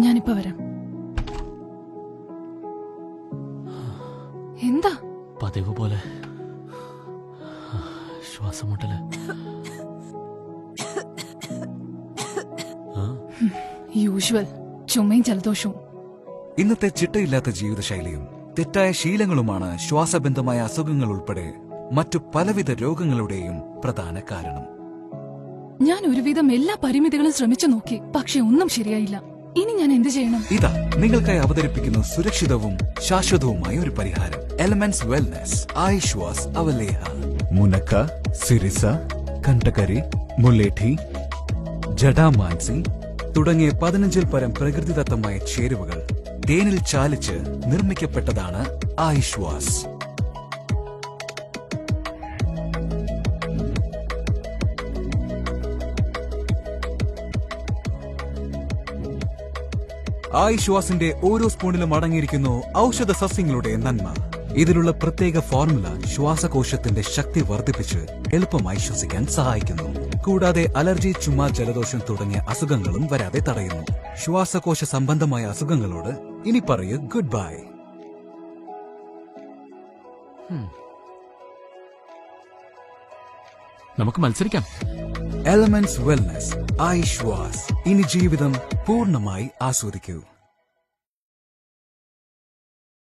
ഞാനിപ്പോ വരാം. എന്താ? പതിവ് പോലെ. ശ്വാസം മുട്ടൽ. യൂഷ്വൽ ചുമയും ജലദോഷവും. ഇന്നത്തെ ചിട്ടയില്ലാത്ത ജീവിതശൈലിയും തെറ്റായ ശീലങ്ങളുമാണ് ശ്വാസബന്ധമായ അസുഖങ്ങൾ ഉൾപ്പെടെ മറ്റു പലവിധ രോഗങ്ങളുടെയും പ്രധാന കാരണം. ഞാൻ ഒരുവിധം എല്ലാ പരിമിതികളും ശ്രമിച്ചു നോക്കി പക്ഷെ ഒന്നും ശരിയായില്ല. ഇനി ഞാൻ എന്ത് ചെയ്യണം? ഇതാ നിങ്ങൾക്കായി അവതരിപ്പിക്കുന്ന സുരക്ഷിതവും ശാശ്വതവുമായ ഒരു പരിഹാരം. എലമെന്റ്സ് വെൽനെസ് ആയുഷ്വാസ് അവലേഹ മുനക്ക സിരിസ കണ്ടകരി മുല്ലേഠി ജഡാമാൻസി തുടങ്ങിയ പതിനഞ്ചിൽ പരം പ്രകൃതിദത്തമായ ചേരുവകൾ തേനിൽ ചാലിച്ച് നിർമ്മിക്കപ്പെട്ടതാണ് ആയിശ്വാസ് ആയിശ്വാസിന്റെ ഓരോ സ്പൂണിലും അടങ്ങിയിരിക്കുന്നു ഔഷധ സസ്യങ്ങളുടെ നന്മ. ഇതിലുള്ള പ്രത്യേക ഫോർമുല ശ്വാസകോശത്തിന്റെ ശക്തി വർദ്ധിപ്പിച്ച് എളുപ്പമായി ശ്വസിക്കാൻ സഹായിക്കുന്നു. കൂടാതെ അലർജി ചുമ ജലദോഷം തുടങ്ങിയ അസുഖങ്ങളും വരാതെ തടയുന്നു. ശ്വാസകോശ സംബന്ധമായ അസുഖങ്ങളോട് ഇനി പറയൂ ഗുഡ് ബൈ നമുക്ക് മത്സരിക്കാം. എലമെന്റ്സ് വെൽനസ് ഐശ്വാസ് ഇനി ജീവിതം പൂർണമായി ആസ്വദിക്കൂ.